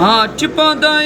ਹਾਚ ਚ ਪਾਦਾ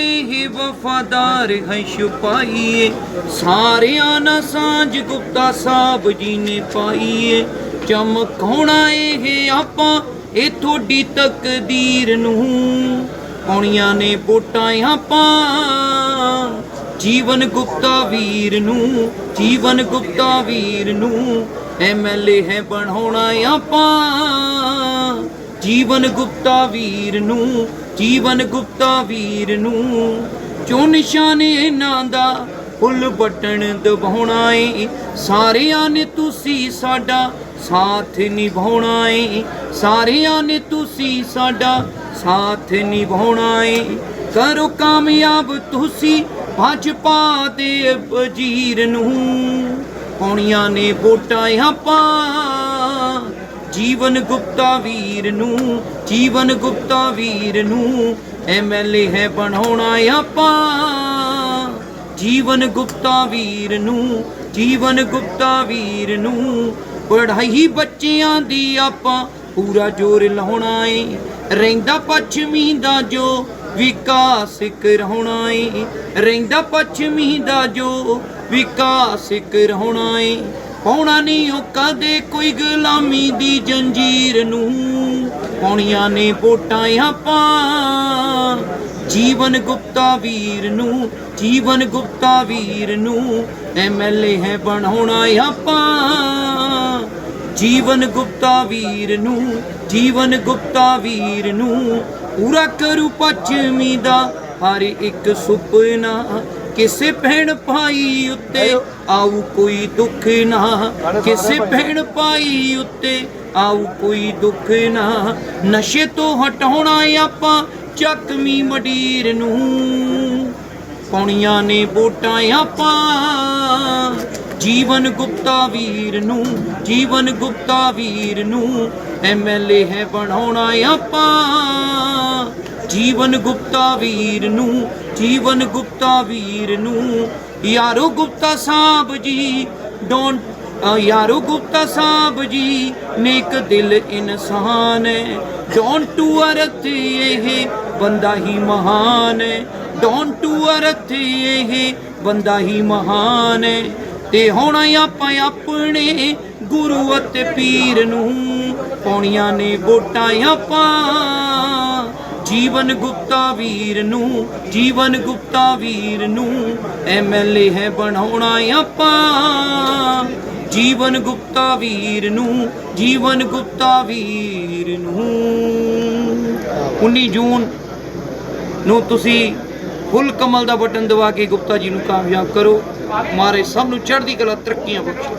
ਵਫਾਦਾਰ ਹੈ ਛੁਪਾਈਏ ਸਾਰਿਆਂ ਨਾਲ ਸਾਂਝ ਗੁਪਤਾ ਸਾਹਿਬ ਜੀ ਨੇ ਪਾਈਏ। ਚਮਕਾਉਣਾ ਇਹ ਆਪਾਂ ਇਹ ਤੁਹਾਡੀ ਤਕਦੀਰ ਨੂੰ। ਪਾਉਣੀਆਂ ਨੇ ਵੋਟਾਂ ਆਪਾਂ। ਜੀਵਨ ਗੁਪਤਾ ਵੀਰ ਨੂੰ, ਜੀਵਨ ਗੁਪਤਾ ਵੀਰ ਨੂੰ। ਐਮਐਲਏ ਹੈ ਬਣਾਉਣਾ ਆਪਾਂ। ਜੀਵਨ ਗੁਪਤਾ ਵੀਰ ਨੂੰ ਜੀਵਨ ਗੁਪਤਾ ਵੀਰ ਨੂੰ ਚੋਂ ਨਿਸ਼ਾਨੇ ਇਹਨਾਂ ਦਾ, ਫੁੱਲ ਬਟਣ ਦਬਾਉਣਾ ਏ। ਸਾਰਿਆਂ ਨੇ ਤੁਸੀਂ ਸਾਡਾ ਸਾਥ ਨਿਭਾਉਣਾ ਏ। ਸਾਰਿਆਂ ਨੇ ਤੁਸੀਂ ਸਾਡਾ ਸਾਥ ਨਿਭਾਉਣਾ ਏ। ਕਰੋ ਕਾਮਯਾਬ ਤੁਸੀਂ ਭਾਜਪਾ ਦੇ ਵਜ਼ੀਰ ਨੂੰ। ਪਾਉਣੀਆਂ ਨੇ ਵੋਟਾਂ ਆਪਾਂ ਜੀਵਨ ਗੁਪਤਾ ਵੀਰ ਨੂੰ, ਜੀਵਨ ਗੁਪਤਾ ਵੀਰ ਨੂੰ ਐਮਐਲਏ ਹੈ ਬਣਾਉਣਾ ਆਪਾਂ। ਜੀਵਨ ਗੁਪਤਾ ਵੀਰ ਨੂੰ, ਜੀਵਨ ਗੁਪਤਾ ਵੀਰ ਨੂੰ ਪੜ੍ਹਾਈ ਬੱਚਿਆਂ ਦੀ ਆਪਾਂ ਪੂਰਾ ਜ਼ੋਰ ਲਾਉਣਾ ਏ। ਰਹਿੰਦਾ ਪੱਛਮੀ ਦਾ ਜੋ ਵਿਕਾਸ ਕਰਾਉਣਾ ਏ। ਰਹਿੰਦਾ ਪੱਛਮੀ ਦਾ ਜੋ ਵਿਕਾਸ ਕਰਾਉਣਾ ਏ। ਪਾਉਣਾ ਨਹੀਂ ਉਹ ਕਦੇ ਕੋਈ ਗੁਲਾਮੀ ਦੀ ਜੰਜੀਰ ਨੂੰ। ਪਾਉਣੀਆਂ ਨੇ ਵੋਟਾਂ ਆਪਾਂ। ਜੀਵਨ ਗੁਪਤਾ ਵੀਰ ਨੂੰ, ਜੀਵਨ ਗੁਪਤਾ ਵੀਰ ਨੂੰ ਐਮਐਲਏ ਹੈ ਬਣਾਉਣਾ ਆਪਾਂ। ਜੀਵਨ ਗੁਪਤਾ ਵੀਰ ਨੂੰ, ਜੀਵਨ ਗੁਪਤਾ ਵੀਰ ਨੂੰ ਪੂਰਾ ਕਰੂ ਪੱਛਮੀ ਦਾ। ਹਰ ਇੱਕ ਸੁਪਨਾ ਕਿਸੇ ਭੈਣ ਭਾਈ ਉੱਤੇ ਆਉ ਕੋਈ ਦੁੱਖ ਨਾ। ਕਿਸੇ ਭੈਣ ਭਾਈ ਉੱਤੇ ਆਉ ਕੋਈ ਦੁੱਖ ਨਾ। ਨਸ਼ੇ ਤੋਂ ਹਟਾਉਣਾ ਆਪਾਂ ਚੱਕਵੀਂ ਮਡੀਰ ਨੂੰ। ਪਾਉਣੀਆਂ ਨੇ ਵੋਟਾਂ ਆਪਾਂ ਜੀਵਨ ਗੁਪਤਾ ਵੀਰ ਨੂੰ। ਜੀਵਨ ਗੁਪਤਾ ਵੀਰ ਨੂੰ ਐਮਐਲਏ ਹੈ ਬਣਾਉਣਾ ਆਪਾਂ। ਜੀਵਨ ਗੁਪਤਾ ਵੀਰ ਨੂੰ, ਜੀਵਨ ਗੁਪਤਾ ਵੀਰ ਨੂੰ। ਯਾਰੋ ਗੁਪਤਾ ਸਾਹਿਬ ਜੀ ਡੋਂਟ ਯਾਰੋ ਗੁਪਤਾ ਸਾਹਿਬ ਜੀ, ਨੇਕ ਦਿਲ ਇਨਸਾਨ ਹੈ। ਡੋਂਟ ਟੂ ਅਰਥ ਇਹ ਬੰਦਾ ਹੀ ਮਹਾਨ ਹੈ। ਡੋਂਟ ਟੂ ਅਰਥ ਇਹ ਬੰਦਾ ਹੀ ਮਹਾਨ ਹੈ। ਤੇ ਹੁਣ ਆਪਾਂ ਆਪਣੇ ਗੁਰੂ ਅਤੇ ਪੀਰ ਨੂੰ ਪਾਉਣੀਆਂ ਨੇ ਵੋਟਾਂ ਆਪਾਂ ਜੀਵਨ ਗੁਪਤਾ ਵੀਰ ਨੂੰ, ਜੀਵਨ ਗੁਪਤਾ ਵੀਰ ਨੂੰ ਐਮਐਲਏ ਹੈ ਬਣਾਉਣਾ ਆਪਾਂ। ਜੀਵਨ ਗੁਪਤਾ ਵੀਰ ਨੂੰ, ਜੀਵਨ ਗੁਪਤਾ ਵੀਰ ਨੂੰ। 19 ਜੂਨ ਨੂੰ ਤੁਸੀਂ ਫੁੱਲ ਕਮਲ ਦਾ ਬਟਨ ਦਬਾ ਕੇ ਗੁਪਤਾ ਜੀ ਨੂੰ ਕਾਮਯਾਬ ਕਰੋ। ਮਾਰੇ ਸਭ ਨੂੰ ਚੜ੍ਹਦੀ ਕਲਾ ਤਰੱਕੀਆਂ ਬਖਸ਼ੇ।